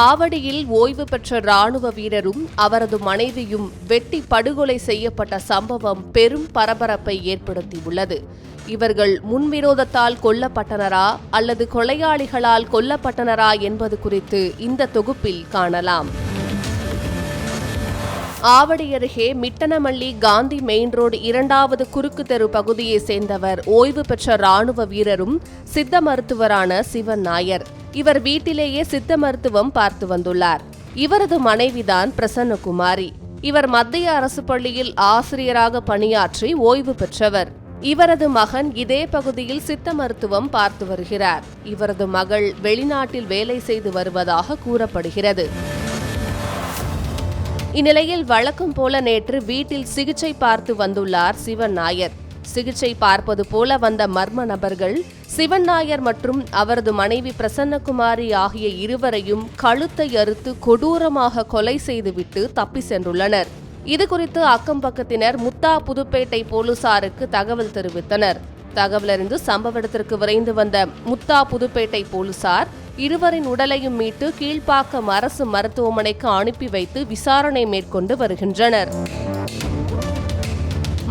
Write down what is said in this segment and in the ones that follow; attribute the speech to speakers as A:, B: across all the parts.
A: ஆவடியில் ஓய்வு பெற்ற ராணுவ வீரரும் அவரது மனைவியும் வெட்டி படுகொலை செய்யப்பட்ட சம்பவம் பெரும் பரபரப்பை ஏற்படுத்தியுள்ளது. இவர்கள் முன்விரோதத்தால் கொல்லப்பட்டனரா அல்லது கொலையாளிகளால் கொல்லப்பட்டனரா என்பது குறித்து இந்த தொகுப்பில் காணலாம். ஆவடி அருகே மிட்டனமல்லி காந்தி மெயின் ரோடு இரண்டாவது குறுக்கு தெரு பகுதியை சேர்ந்தவர் ஓய்வு பெற்ற ராணுவ வீரரும் சித்த மருத்துவரான சிவன் நாயர். இவர் வீட்டிலேயே சித்த மருத்துவம் பார்த்து வந்துள்ளார். இவரது மனைவிதான் பிரசன்னகுமாரி. இவர் மத்திய அரசு பள்ளியில் ஆசிரியராக பணியாற்றி ஓய்வு பெற்றவர். இவரது மகன் இதே பகுதியில் சித்த மருத்துவம் பார்த்து வருகிறார். இவரது மகள் வெளிநாட்டில் வேலை செய்து வருவதாக கூறப்படுகிறது. இந்நிலையில் வழக்கம் போல நேற்று வீட்டில் சிகிச்சை பார்த்து வந்துள்ளார் சிவன் நாயர் சிகிச்சை பார்ப்பது போல வந்த மர்ம நபர்கள் சிவன் நாயர் மற்றும் அவரது மனைவி பிரசன்னகுமாரி ஆகிய இருவரையும் கழுத்தை அறுத்து கொடூரமாக கொலை செய்துவிட்டு தப்பி சென்றுள்ளனர். இதுகுறித்து அக்கம் பக்கத்தினர் முத்தா புதுப்பேட்டை போலீசாருக்கு தகவல் தெரிவித்தனர். தகவலறிந்து சம்பவ இடத்திற்கு விரைந்து வந்த முத்தா புதுப்பேட்டை போலீசார் இருவரின் உடலையும் மீட்டு கீழ்ப்பாக்கம் அரசு மருத்துவமனைக்கு அனுப்பி வைத்து விசாரணை மேற்கொண்டு வருகின்றனர்.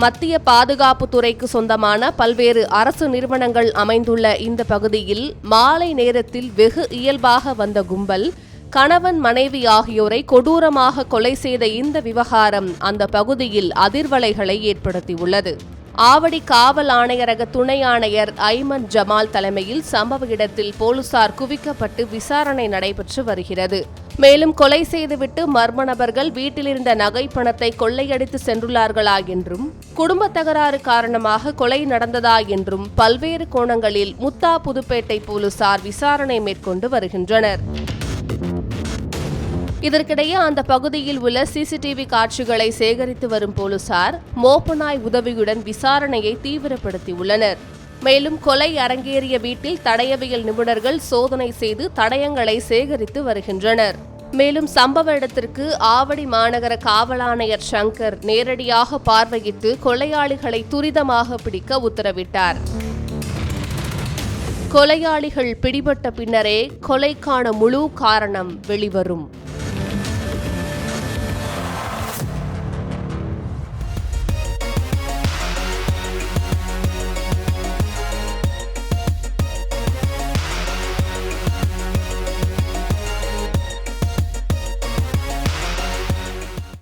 A: மத்திய பாதுகாப்பு துறைக்கு சொந்தமான பல்வேறு அரசு நிறுவனங்கள் அமைந்துள்ள இந்த பகுதியில் மாலை நேரத்தில் வெகு இயல்பாக வந்த கும்பல் கணவன் மனைவி ஆகியோரை கொடூரமாக கொலை செய்த இந்த விவகாரம் அந்த பகுதியில் அதிர்வலைகளை ஏற்படுத்தியுள்ளது. ஆவடி காவல் ஆணையரக துணை ஆணையர் ஐமன் ஜமால் தலைமையில் சம்பவ இடத்தில் போலீசார் குவிக்கப்பட்டு விசாரணை நடைபெற்று வருகிறது. மேலும் கொலை செய்துவிட்டு மர்ம நபர்கள் வீட்டிலிருந்த நகை பணத்தை கொள்ளையடித்து சென்றுள்ளார்களா என்றும் குடும்ப தகராறு காரணமாக கொலை நடந்ததா என்றும் பல்வேறு கோணங்களில் முத்தா புதுப்பேட்டை போலீசார் விசாரணை மேற்கொண்டு வருகின்றனர். இதற்கிடையே அந்த பகுதியில் உள்ள சிசிடிவி காட்சிகளை சேகரித்து வரும் போலீசார் மோப்பநாய் உதவியுடன் விசாரணையை தீவிரப்படுத்தியுள்ளனர். மேலும் கொலை அரங்கேறிய வீட்டில் தடயவியல் நிபுணர்கள் சோதனை செய்து தடயங்களை சேகரித்து வருகின்றனர். மேலும் சம்பவ இடத்திற்கு ஆவடி மாநகர காவலாணையர் சங்கர் நேரடியாக பார்வையிட்டு கொலையாளிகளை துரிதமாக பிடிக்க உத்தரவிட்டார். கொலையாளிகள் பிடிபட்ட பின்னரே கொலைக்கான முழு காரணம் வெளிவரும்.